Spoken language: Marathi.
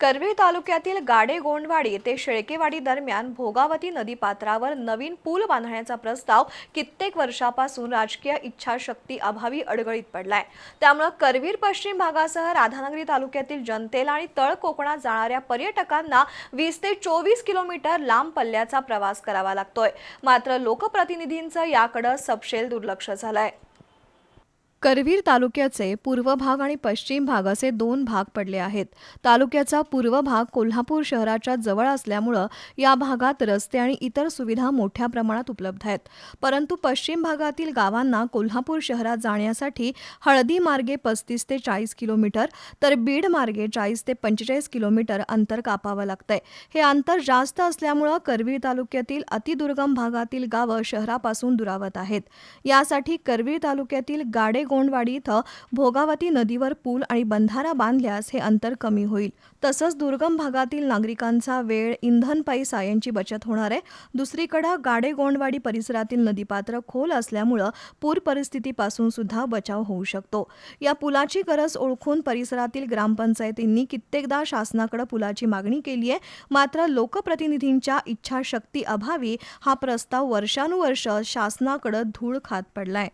करवीर तालुक्यातील गाडे गोंडवाडी ते शेळकेवाडी दरम्यान भोगावती नदीपात्रावर नवीन पूल बांधण्याचा प्रस्ताव कित्येक वर्षापासून राजकीय इच्छाशक्ती अभावी अडगळीत पडलाय. त्यामुळे करवीर पश्चिम भागासह राधानगरी तालुक्यातील जनतेला आणि तळ कोकणात जाणाऱ्या पर्यटकांना वीस ते चोवीस किलोमीटर लांब पल्ल्याचा प्रवास करावा लागतोय. मात्र लोकप्रतिनिधींचं याकडं सपशेल दुर्लक्ष झालंय. करवीर तालुक्याचे पूर्व भाग आणि पश्चिम भाग असे दोन भाग पडले आहेत. तालुक्याचा पूर्व भाग कोल्हापूर शहराच्या जवळ असल्यामुळं या भागात रस्ते आणि इतर सुविधा मोठ्या प्रमाणात उपलब्ध आहेत. परंतु पश्चिम भागातील गावांना कोल्हापूर शहरात जाण्यासाठी हळदी मार्गे पस्तीस ते चाळीस किलोमीटर तर बीड मार्गे चाळीस ते पंचेचाळीस किलोमीटर अंतर कापावं लागतंय. हे अंतर जास्त असल्यामुळं करवीर तालुक्यातील अतिदुर्गम भागातील गावं शहरापासून दुरावत आहेत. यासाठी करवीर तालुक्यातील गाडे गोंडवाडी इथं भोगावती नदीवर पूल आणि बंधारा बांधल्यास हे अंतर कमी होईल. तसंच दुर्गम भागातील नागरिकांचा वेळ इंधन पैसा यांची बचत होणार आहे. दुसरीकडे गाडे गोंडवाडी परिसरातील नदीपात्र खोल असल्यामुळं पूर परिस्थितीपासून सुद्धा बचाव होऊ शकतो. या पुलाची गरज ओळखून परिसरातील ग्रामपंचायतींनी कित्येकदा शासनाकडे पुलाची मागणी केली आहे. मात्र लोकप्रतिनिधींच्या इच्छाशक्ती अभावी हा प्रस्ताव वर्षानुवर्ष शासनाकडे धूळ खात पडलाय.